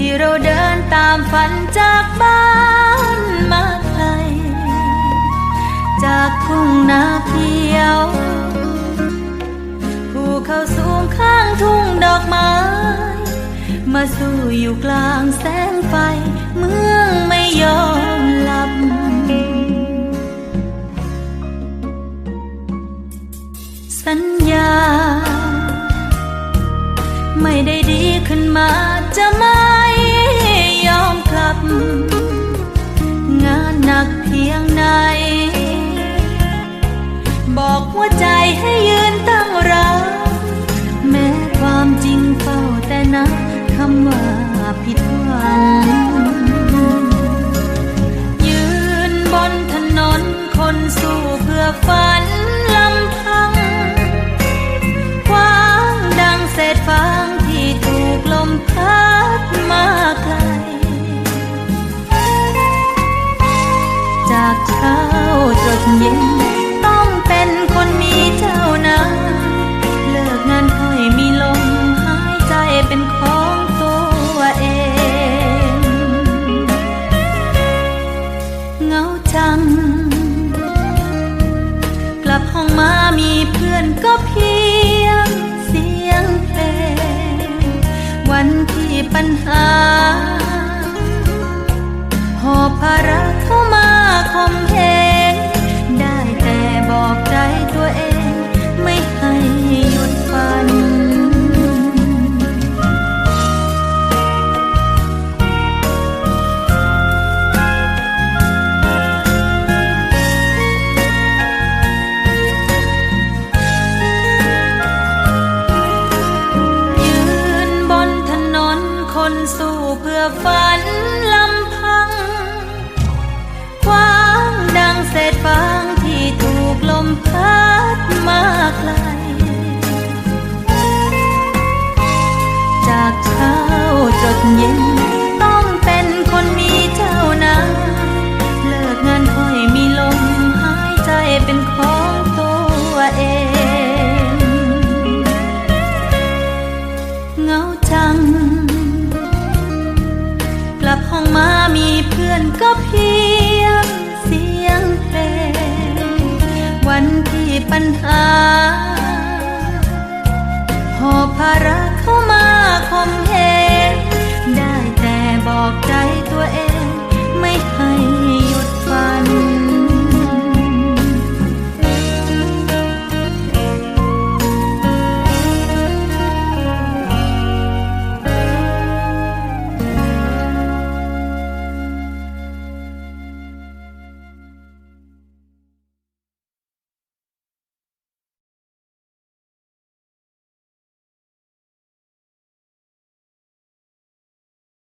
ที่เราเดินตามฝันจากบ้านมาไกล จากทุ่งนาเขียวภูเขาสูงข้างทุ่งดอกไม้ มาสู่อยู่กลางแสงไฟ เมืองไม่ยอมหลับสัญญา ไม่ได้ดีขึ้นมาจะม่ย ฝันลำพังกว้างดังเศษฟางที่ถูกลมพัดมาไกล จากเช้าจดเย็น ต้องเป็นคนมีเจ้านายเลิกงานค่อยมีลมหายใจเป็นของตัวเองเงาจัง องมามีเพื่อนก็เพียงเสียงเพลง วันที่ปัญหา หอบภาระเข้ามาคมเหงได้แต่บอกใจตัวเอง